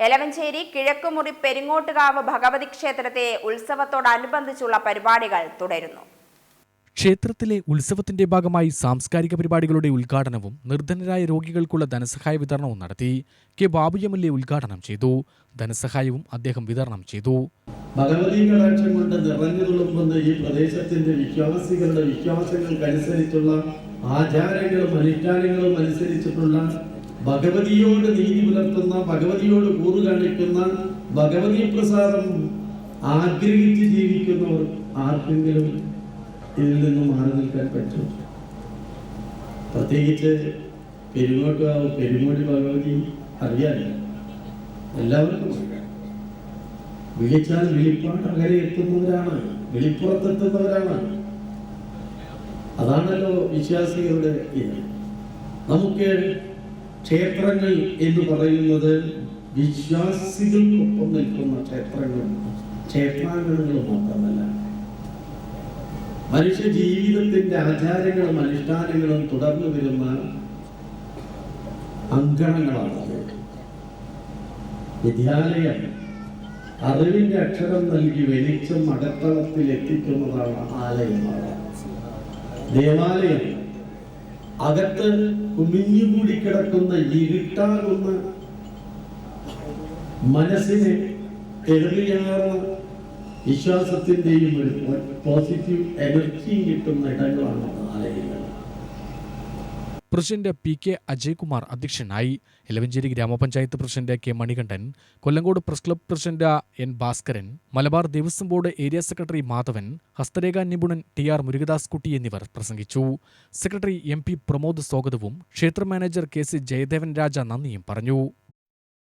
എലവഞ്ചേരി കിഴക്കുമുറി പെരിങ്ങോട്ടുകാവ് ഭഗവതി ക്ഷേത്രത്തെ ഉത്സവത്തോടനുബന്ധിച്ചുള്ള പരിപാടികൾ തുടരുന്നു. ക്ഷേത്രത്തിലെ ഉത്സവത്തിന്റെ ഭാഗമായി സാംസ്കാരിക പരിപാടികളുടെ ഉദ്ഘാടനവും നിർധനരായ രോഗികൾക്കുള്ള ധനസഹായ വിതരണവും നടത്തി K Babu M L A ഉദ്ഘാടനം ചെയ്തു. ധനസഹായവും അദ്ദേഹം വിതരണം ചെയ്തു. ഭഗവതി കടാക്ഷം കൊണ്ട് നിറഞ്ഞു തുളുമ്പുന്ന ഈ പ്രദേശത്തിന്റെ വിശ്വാസികളുടെ വിശ്വാസങ്ങൾക്കനുസരിച്ചുള്ള ആചാരങ്ങളും അനുഷ്ഠാനങ്ങളും അനുസരിച്ചിട്ടുള്ള ഭഗവതിയോട് നീതി പുലർത്തുന്ന ഭഗവതിയോട് കൂറു കാണിക്കുന്ന ഭഗവതി പ്രസാദം ആഗ്രഹിച്ച് ജീവിക്കുന്നവർ ആർക്കെങ്കിലും ഇതിൽ നിന്ന് മാറി നിൽക്കാൻ പറ്റും പ്രത്യേകിച്ച് പെരുങ്ങോട്ടുകാവ് പെരുമോടി ഭഗവതി അറിയാനില്ല എല്ലാവർക്കും വിളിച്ചാൽ വിളിപ്പാട് അകലെ എത്തുന്നവരാണ് വെളിപ്പുറത്തെത്തുന്നവരാണ്. അതാണല്ലോ വിശ്വാസികളുടെ ഇത്. നമുക്ക് ക്ഷേത്രങ്ങൾ എന്ന് പറയുന്നത് വിശ്വാസികൾക്കൊപ്പം നിൽക്കുന്ന ക്ഷേത്രങ്ങൾ ക്ഷേത്രാങ്കണങ്ങൾ മാത്രമല്ല. മനുഷ്യ ജീവിതത്തിന്റെ ആചാരങ്ങളും അനുഷ്ഠാനങ്ങളും തുടർന്നു വരുന്ന അങ്കണങ്ങളാണത്. വിദ്യാലയം അറിവിന്റെ അക്ഷരം നൽകി വെളിച്ചം അടത്തളത്തിൽ എത്തിക്കുന്നതാണ് ആലയമാണ്. ദേവാലയം അകത്ത് കുമിഞ്ഞുകൂടി കിടക്കുന്ന ഇരുട്ടാകുന്ന മനസ്സിന് തെളിയാർന്ന വിശ്വാസത്തിന്റെയും ഒരു പോസിറ്റീവ് എനർജിയും കിട്ടുന്ന ഇടങ്ങളാണ് ആലയങ്ങൾ. പ്രസിഡന്റ് പി കെ അജയ്കുമാർ അധ്യക്ഷനായി. Elavanchery Grama Panchayat president K Manikandan Kollengode press club president N Bhaskaran Malabar Devaswom board area secretary Madhavan ഹസ്തരേഖാ നിപുണൻ ടി ആർ മുരുകദാസ് കുട്ടി എന്നിവർ പ്രസംഗിച്ചു. സെക്രട്ടറി എം പി പ്രമോദ് സ്വാഗതവും ക്ഷേത്ര manager K C Jayadevan Raja നന്ദിയും പറഞ്ഞു.